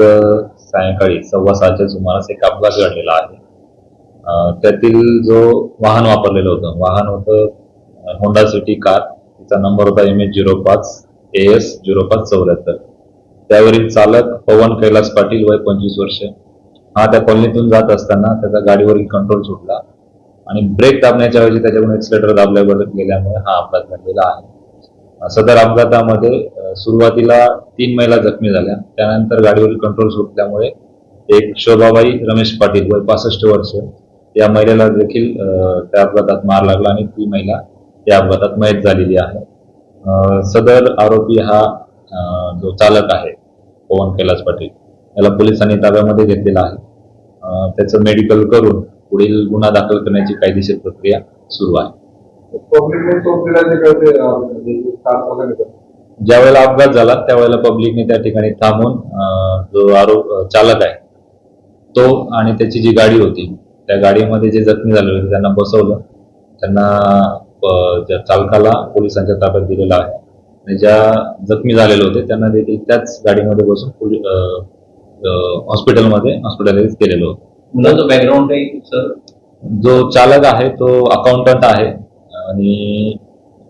सायंकाळी सव्वा सातच्या सुमारास एक अपघात घडलेला आहे. त्यातील जो वाहन वापरलेलं होतं वाहन होतं होंडा सिटी कार तिचा नंबर होता एम एच झिरो पाच ए एस झिरो पाच चौऱ्याहत्तर. त्यावरील चालक पवन कैलास पाटील वय पंचवीस वर्ष. हा त्या कॉलनीतून जात असताना त्याचा गाडीवरील कंट्रोल सुटला आणि ब्रेक दाबण्याच्या ऐवजी त्याच्याकडून एक्सलेटर दाबल्या गेल्यामुळे हा अपघात घडलेला आहे. सदर अपघातामध्ये सुरुवातीला तीन महिला जखमी झाल्या. त्यानंतर गाडीवरील कंट्रोल सुटल्यामुळे एक शोभाबाई रमेश पाटील वय पासष्ट वर्ष या महिलेला देखील त्या अपघातात मार लागला आणि ती महिला या अपघातात मयत झालेली आहे. सदर आरोपी हा जो चालक आहे पवन कैलास पाटील याला पोलिसांनी ताब्यामध्ये घेतलेला आहे. त्याचं मेडिकल करून पुढील गुन्हा दाखल करण्याची कायदेशीर प्रक्रिया सुरू आहे. पब्लिकने तो जे कळते कार चालक आहे. ज्यावेळेला अपघात झाला त्यावेळेला पब्लिकने त्या ठिकाणी थांबून जो आरोप चालक आहे तो आणि त्याची जी गाडी होती त्या गाडीमध्ये जे जखमी झाले होते त्यांना बसवलं. त्यांना ज्या चालकाला पोलिसांच्या ताब्यात दिलेला आहे. आणि ज्या जखमी झालेले होते त्यांना देखील त्याच गाडीमध्ये बसून हॉस्पिटलमध्ये हॉस्पिटलाइज केलेलं होतं. बॅकग्राऊंड सर जो चालक आहे तो अकाउंटंट आहे आणि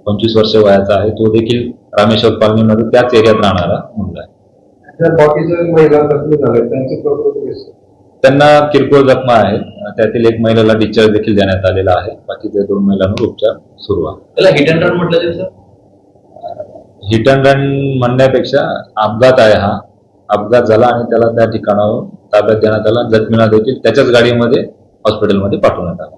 पंचवीस वर्ष वयाचा आहे तो देखील रामेश्वर कॉलनीमध्ये त्याच एरियात राहणारा मुलगा आहे. त्यांना किरकोळ जखमा आहेत. त्यातील एक महिलेला डिस्चार्ज देखील देण्यात आलेला आहे. बाकीच्या दोन महिलांवर उपचार सुरू आहे त्याला हिट अँड रन म्हटलं जाईल सर? हिट अँड रन म्हणण्यापेक्षा अपघात आहे हा. अपघात झाला आणि त्याला त्या ठिकाणावर ताब्यात देण्यात आला. जखमीला देखील त्याच्याच गाडीमध्ये हॉस्पिटलमध्ये पाठवण्यात आलं.